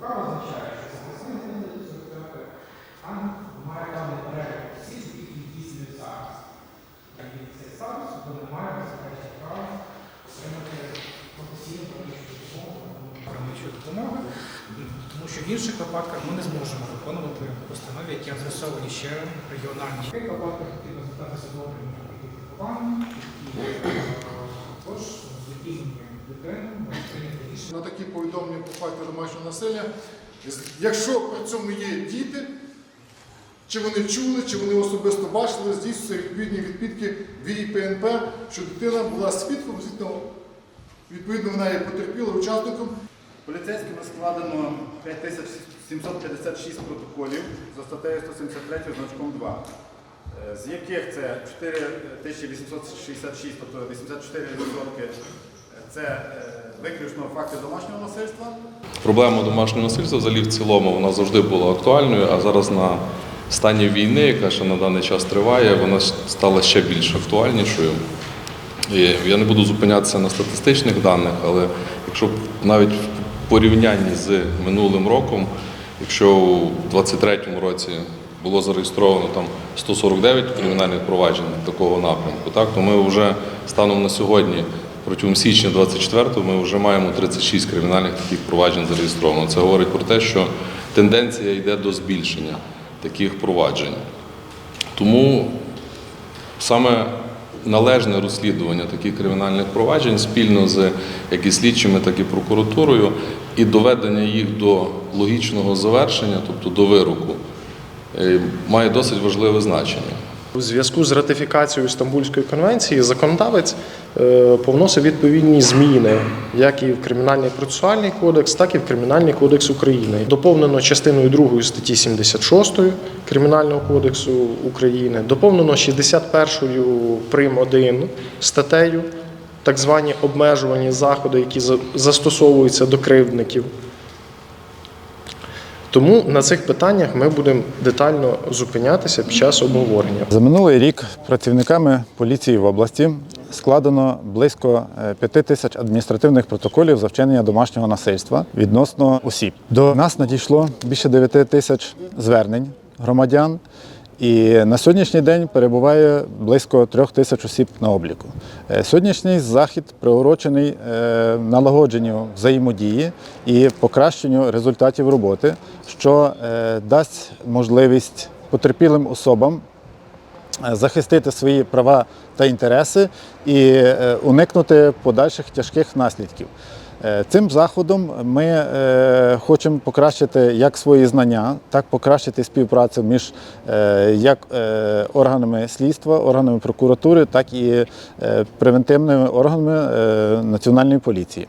КПК визначає, що не буде а має певний перелік осіб, які здійснюють. І від цей статус вони мають безпечне право отримати професійну медичну допомогу, медичну допомогу, тому що в інших випадках ми не зможемо виконувати постанови, які адресовані ще регіональні. На такі повідомлення по факту домашнього насилля, якщо при цьому є діти, чи вони чули, чи вони особисто бачили, здійснюються відповідні відпітки в ІПНП, що дитина була свідком, відповідно вона є потерпіла учасником. Поліцейськими складено 5756 протоколів за статтею 173 значком 2, е, з яких це 4866, тобто 84% це е, виключно факти домашнього насильства. Проблема домашнього насильства взагалі в цілому вона завжди була актуальною, а зараз на стані війни, яка ще на даний час триває, вона стала ще більш актуальнішою. І я не буду зупинятися на статистичних даних, але якщо навіть в порівнянні з минулим роком, якщо у 2023 році було зареєстровано там 149 кримінальних проваджень такого напрямку, так, то ми вже станом на сьогодні, протягом січня 24 ми вже маємо 36 кримінальних таких проваджень зареєстровано. Це говорить про те, що тенденція йде до збільшення таких проваджень. Тому саме належне розслідування таких кримінальних проваджень спільно з як і слідчими, так і прокуратурою, і доведення їх до логічного завершення, тобто до вироку, е, має досить важливе значення. У зв'язку з ратифікацією Стамбульської конвенції законодавець е, повносив відповідні зміни як і в Кримінальний процесуальний кодекс, так і в Кримінальний кодекс України. Доповнено частиною 2 статті 76 Кримінального кодексу України, доповнено 61 прим. 1 статтею, так звані обмежувані заходи, які за- застосовуються до кривдників. Тому на цих питаннях ми будемо детально зупинятися під час обговорення. За минулий рік працівниками поліції в області складено близько 5 тисяч адміністративних протоколів за вчинення домашнього насильства відносно осіб. До нас надійшло більше 9 тисяч звернень громадян. І на сьогоднішній день перебуває близько трьох тисяч осіб на обліку. Е, Сьогоднішній захід приурочений е, налагодженню взаємодії і покращенню результатів роботи, що е, дасть можливість потерпілим особам захистити свої права та інтереси і е, уникнути подальших тяжких наслідків. Е, Цим заходом ми е, хочемо покращити як свої знання, так покращити співпрацю між як органами слідства, органами прокуратури, так і превентивними органами національної поліції.